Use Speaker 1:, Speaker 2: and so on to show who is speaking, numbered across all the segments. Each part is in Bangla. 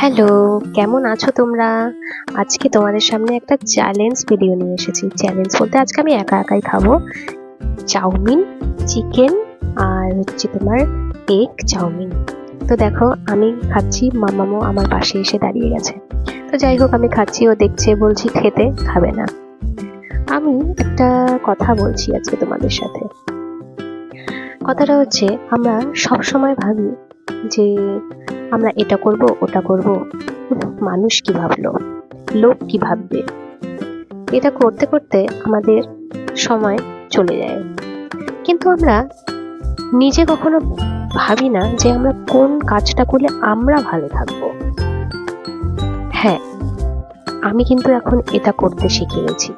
Speaker 1: হ্যালো কেমন আছো তোমরা? আজকে তোমাদের সামনে একটা চ্যালেঞ্জ ভিডিও নিয়ে এসেছি। চ্যালেঞ্জ বলতে আজকে আমি একা একাই খাব। চাউমিন চিকেন আর হচ্ছে তোমার এগ চাউমিন। তো দেখো, আমি খাচ্ছি, মামামো আমার পাশে এসে দাঁড়িয়ে গেছে। তো যাই হোক, আমি খাচ্ছি, ও দেখছে, বলছি খেতে, খাবে না। আমি একটা কথা বলছি আজকে তোমাদের সাথে। কথাটা হচ্ছে, আমরা সবসময় ভাবি যে আমরা এটা করব, ওটা করব। মানুষ কি ভাবলো? লোক কি ভাববে? এটা করতে করতে আমাদের সময় চলে যায়। কিন্তু আমরা নিজে কখনো ভাবি না যে আমরা কোন কাজটা করলে আমরা ভালো থাকব। হ্যাঁ আমি কিন্তু এখন এটা করতে শিখে গেছি।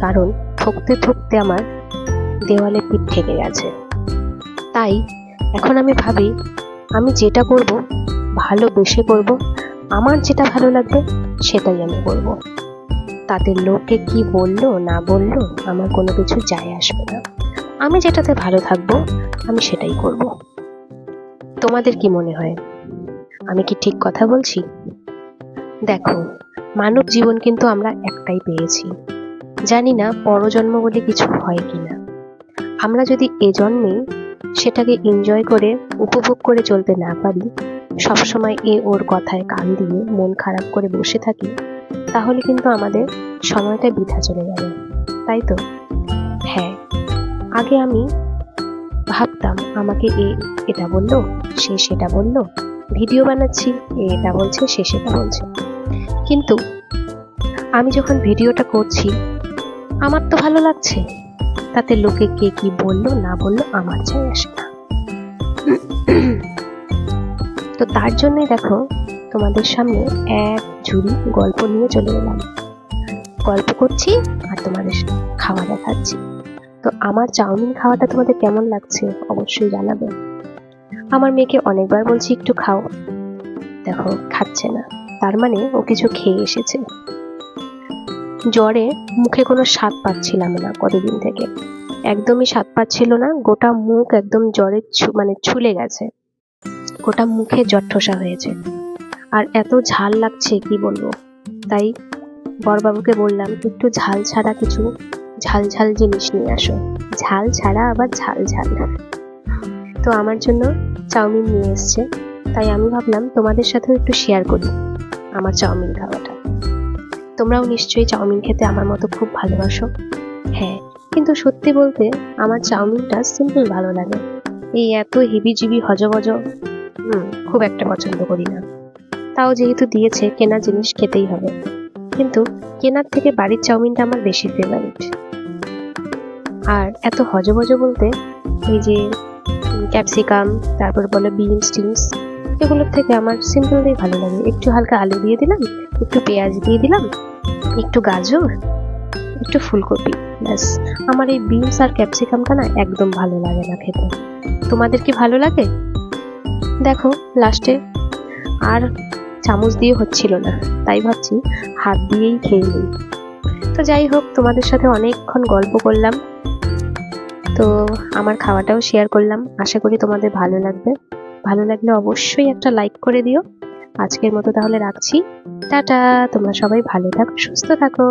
Speaker 1: কারণ থকতে থকতে আমার দেওয়ালে পিঠ ঠেকে গেছে। তাই এখন আমি ভাবি, আমি যেটা করব ভালোবেসে করব, আমার যেটা ভালো লাগবে, সেটাই আমি করব। তাতে লোকে কি বলল, না বলল, আমার কোনো কিছু যায় আসবে না। আমি যেটাতে ভালো থাকব, আমি সেটাই করব। তোমাদের কি মনে হয়? আমি কি ঠিক কথা বলছি? দেখো, মানব জীবন কিন্তু আমরা একটাই পেয়েছি। জানি না পরজন্ম বলে কিছু হয় কিনা। আমরা যদি এ জন্মে সেটাকে এনজয় করে, উপভোগ করে চলতে না পারি, সবসময় এ ওর কথায় কান দিয়ে মন খারাপ করে বসে থাকি, তাহলে কিন্তু আমাদের সময়টা বৃথা চলে যাবে, তাই তো? হ্যাঁ আগে আমি ভাবতাম আমাকে এ এটা বলল, সে সেটা বলল, ভিডিও বানাচ্ছি, এ এটা বলছে, সে সেটা বলছে। কিন্তু আমি যখন ভিডিওটা করছি, আমার তো ভালো লাগছে। তাতে লোকে কে কি বলল না বলল আমার যায় আসে না। তো তার জন্যই দেখো তোমাদের সামনে এক ঝুড়ি গল্প নিয়ে চলে এলাম। গল্প করছি আর তোমাদের খাওয়া দেখাচ্ছি। তো আমার চাউমিন খাওয়াটা তোমাদের কেমন লাগছে অবশ্যই জানাবে। আমার মেয়েকে অনেকবার বলছি, একটু খাও। দেখো, খাচ্ছে না। তার মানে ও কিছু খেয়ে এসেছে। জ্বরে মুখে কোনো স্বাদ পাচ্ছিলাম না কতদিন থেকে। একদমই স্বাদ পাচ্ছিল না। গোটা মুখ একদম জ্বরে মানে ছুলে গেছে। গোটা মুখে জ্বর ঠোসা হয়েছে। আর এত ঝাল লাগছে, কি বলব? তাই বরবাবুকে বললাম, একটু ঝাল ছাড়া কিছু ঝাল ঝাল জিনিস নিয়ে আসো। ঝাল ছাড়া আবার ঝাল ঝাল তো আমার জন্য চাউমিন নিয়ে এসছে। তাই আমি ভাবলাম, তোমাদের সাথেও একটু শেয়ার করি আমার চাউমিন খাওয়াটা। তোমরাও নিশ্চয়ই চাউমিন খেতে আমার মতো খুব ভালোবাসো। কিন্তু সত্যি বলতে আমার চাউমিনটা সিম্পল ভালো লাগে। এই এত হিবিজিবি হজবজ হুম, খুব একটা পছন্দ করি না। তাও যেহেতু দিয়েছে কেনা জিনিস খেতেই হবে। কিন্তু কেনার থেকে বাড়ির চাউমিনটা আমার বেশি ফেভারিট আর এত হজবজ বলতে এই যে ক্যাপসিকাম তারপর বলে বিনস টিনস এগুলোর থেকে আমার সিম্পলটাই ভালো লাগে। একটু হালকা আলু দিয়ে দিলাম, একটু পেঁয়াজ দিয়ে দিলাম, একটু গাজর একটু ফুলকপি, ব্যাস। আমার এই বিনস আর ক্যাপসিকামটা না একদম ভালো লাগে না খেতে। তোমাদের কি ভালো লাগে? দেখো লাস্টে আর চামচ দিয়ে হচ্ছিল না, তাই ভাবছি হাত দিয়েই খেয়ে নিই। তো যাই হোক, তোমাদের সাথে অনেকক্ষণ গল্প করলাম। তো আমার খাওয়াটাও শেয়ার করলাম। আশা করি তোমাদের ভালো লাগবে। ভালো লাগলে অবশ্যই একটা লাইক করে দিও। আজকের মতো তাহলে রাখছি। টাটা! তোমরা সবাই ভালো থাকো, সুস্থ থাকো।